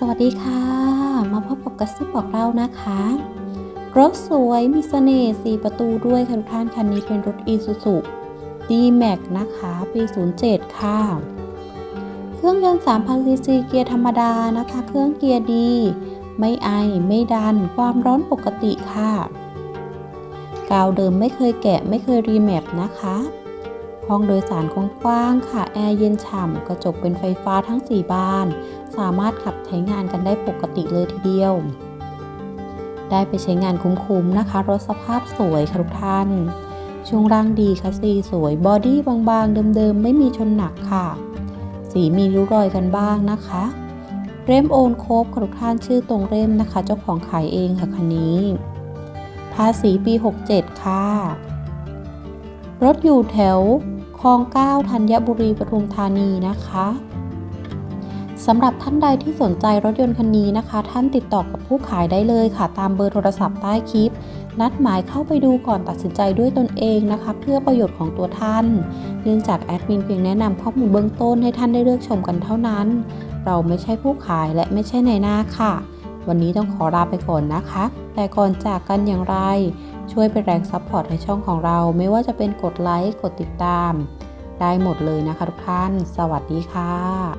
สวัสดีค่ะ มาพบกับกระซิบบอกเรานะคะ รถสวยมีเสน่ห์4ประตูด้วยค่ะทุกท่านคันนี้เป็นรถ Isuzu D-Max นะคะ ปี 07 ค่ะ เครื่องยนต์3,000ซีซีเกียร์ธรรมดานะคะ เครื่องเกียร์ดี ไม่ไอ ไม่ดัน ความร้อนปกติค่ะ กาวเดิมไม่เคยแกะไม่เคยรีแมปนะคะ ห้องโดยสารกว้างๆค่ะ แอร์เย็นฉ่ำ กระจกเป็นไฟฟ้าทั้ง 4 บาน สามารถขับใช้งานกันได้ปกติเลยทีเดียว ได้ไปใช้งานคุ้มๆนะคะ รถสภาพสวยค่ะทุกท่าน ช่วงล่างดีคัสซีสวย บอดี้บางๆ เดิมๆ ไม่มีชนหนักค่ะ สีมีริ้วรอยกันบ้างนะคะ เร่มโอนโคบค่ะทุกท่านชื่อตรงเร่มนะคะ เจ้าของขายเองค่ะคันนี้ ภาษีปี 67 ค่ะรถอยู่แถว คลอง 9 ธัญบุรีปทุมธานีนะคะสำหรับท่านใดที่สนใจรถยนต์คันนี้นะคะ ท่านติดต่อกับผู้ขายได้เลยค่ะ ตามเบอร์โทรศัพท์ใต้คลิป นัดหมายเข้าไปดูก่อนตัดสินใจด้วยตนเองนะคะ เพื่อประโยชน์ของตัวท่าน เนื่องจากแอดมินเพียงแนะนำข้อมูลเบื้องต้นให้ท่านได้เลือกชมกันเท่านั้น เราไม่ใช่ผู้ขายและไม่ใช่ในหน้าค่ะ วันนี้ต้องขอลาไปก่อนนะคะ แต่ก่อนจากกันอย่างไร ช่วยเป็นแรงซัพพอร์ตให้ช่องของเรา ไม่ว่าจะเป็นกดไลค์ กดติดตาม ได้หมดเลยนะคะทุกท่าน สวัสดีค่ะ